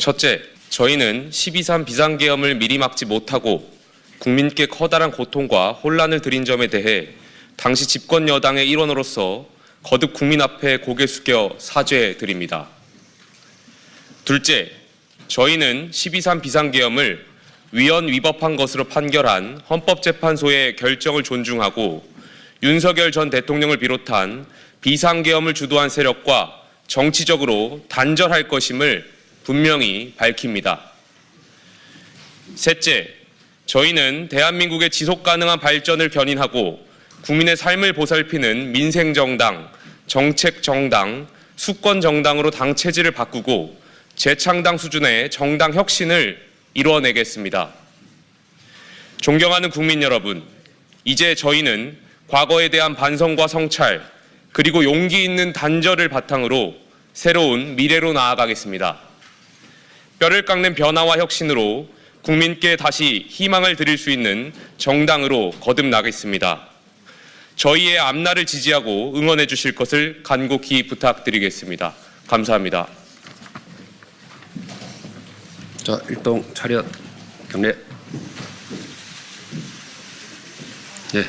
첫째, 저희는 12.3 비상계엄을 미리 막지 못하고 국민께 커다란 고통과 혼란을 드린 점에 대해 당시 집권 여당의 일원으로서 거듭 국민 앞에 고개 숙여 사죄 드립니다. 둘째, 저희는 12.3 비상계엄을 위헌 위법한 것으로 판결한 헌법재판소의 결정을 존중하고 윤석열 전 대통령을 비롯한 비상계엄을 주도한 세력과 정치적으로 단절할 것임을 분명히 밝힙니다. 셋째, 저희는 대한민국의 지속 가능한 발전을 견인하고 국민의 삶을 보살피는 민생정당, 정책정당, 수권정당으로 당 체질을 바꾸고 재창당 수준의 정당 혁신을 이루어내겠습니다. 존경하는 국민 여러분, 이제 저희는 과거에 대한 반성과 성찰, 그리고 용기 있는 단절을 바탕으로 새로운 미래로 나아가겠습니다. 뼈를 깎는 변화와 혁신으로 국민께 다시 희망을 드릴 수 있는 정당으로 거듭나겠습니다. 저희의 앞날을 지지하고 응원해 주실 것을 간곡히 부탁드리겠습니다. 감사합니다. 자, 일동 차렷 경례. 예,